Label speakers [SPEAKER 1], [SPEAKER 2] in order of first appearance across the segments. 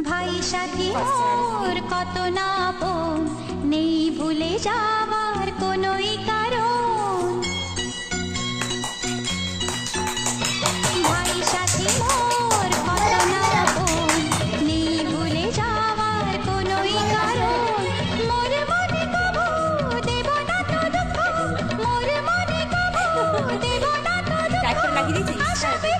[SPEAKER 1] ভাই সাথী মোর কত না নেই ভুলে যাওয়ার কোনোই কারণ। ভাই সাথী মোর কত না নেই ভুলে যাওয়ার কোনোই কারণ। মোর মনে কবু দেব না তো দুঃখ। মোর মনে কবু দেব না তো দুঃখ।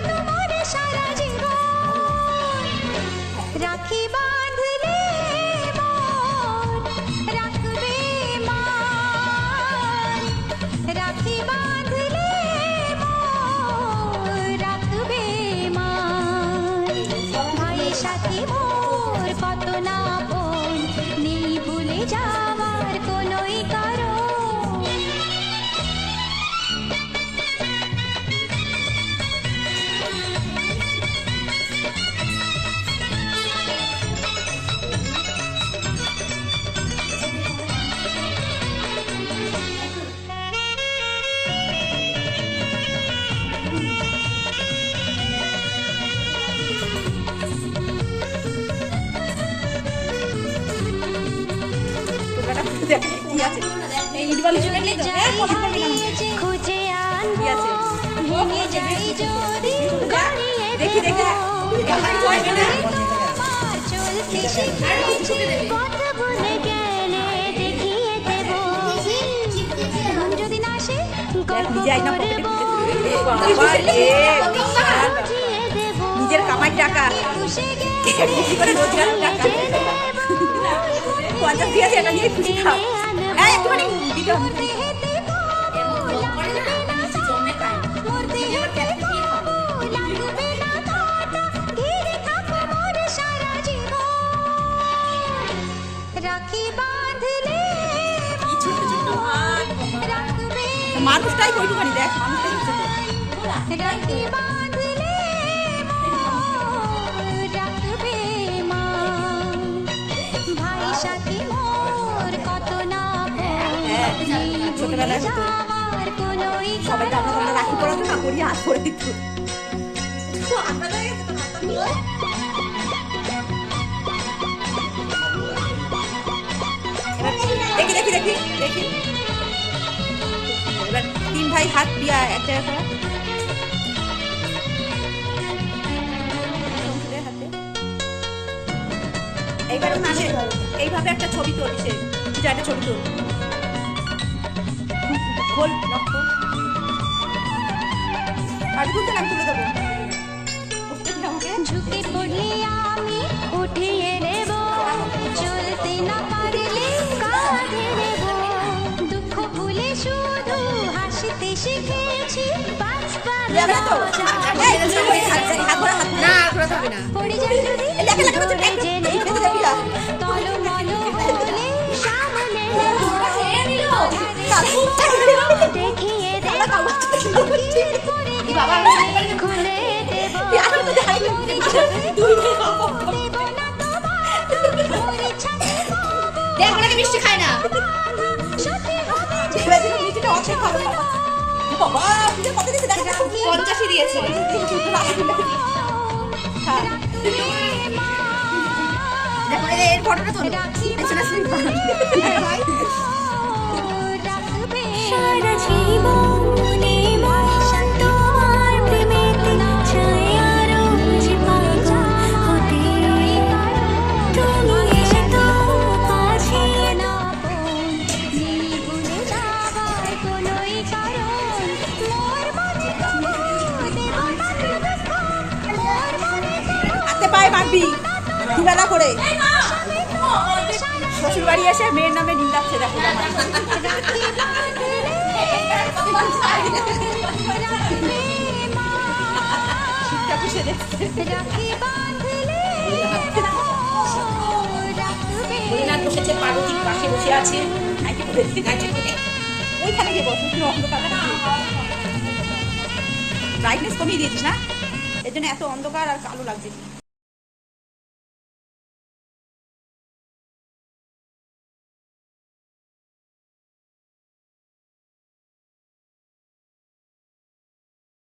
[SPEAKER 1] সাথী মোর কত না খুঁজে
[SPEAKER 2] দেখি
[SPEAKER 1] গেলে দেখিয়ে দেব যদি না আসে গল্প
[SPEAKER 2] নিজের কামাই টাকা রোজগার টাকা। পঞ্চাশ দিয়েছে এটা নিয়ে খুশি খাও এই একটুখানি। দিতে হবে।
[SPEAKER 1] রাখি বাঁধলে
[SPEAKER 2] কি ছোট ছোট। হাত
[SPEAKER 1] রাখবে
[SPEAKER 2] মানুষটাই ওইটুখানি দেখ মানুষটাই
[SPEAKER 1] রাখি সাথী মোর কত না
[SPEAKER 2] হ্যাঁ, ছোটবেলায়
[SPEAKER 1] যাওয়ার কোনোই
[SPEAKER 2] সবাই তো আমরা রাখি পড়াতো না করি হাত করে দিত। দেখি দেখি দেখি দেখি। এবার তিন ভাই হাত দিয়া এক এইবার হচ্ছে এইভাবে একটা ছবি তুলছে যা একটা ছবি তুল খোল আর তুলতে আমি তুলে দেবো
[SPEAKER 1] ঝুঁকে পড়লে আমি উঠিয়ে নেব চলতে না পারলে কাঁধে নেব দুঃখ ভুলে শুধু হাসতে শিখেছি বাঁচবার
[SPEAKER 3] না দেখ মিষ্টি খায় না।
[SPEAKER 2] কত দিয়েছে। হ্যাঁ।
[SPEAKER 3] দেখো এর ফটোটা তোলো। পেছনে
[SPEAKER 2] করে। শ্বশুর বাড়ি এসে মেয়ের নামে নিন্দাচ্ছে দেখো বসেছে পার্বতীর পাশে বসে আছে। ওইখানে গিয়ে বসো ব্রাইটনেস কমিয়ে দিয়েছিস না? এর জন্য এত অন্ধকার আর কালো লাগছে।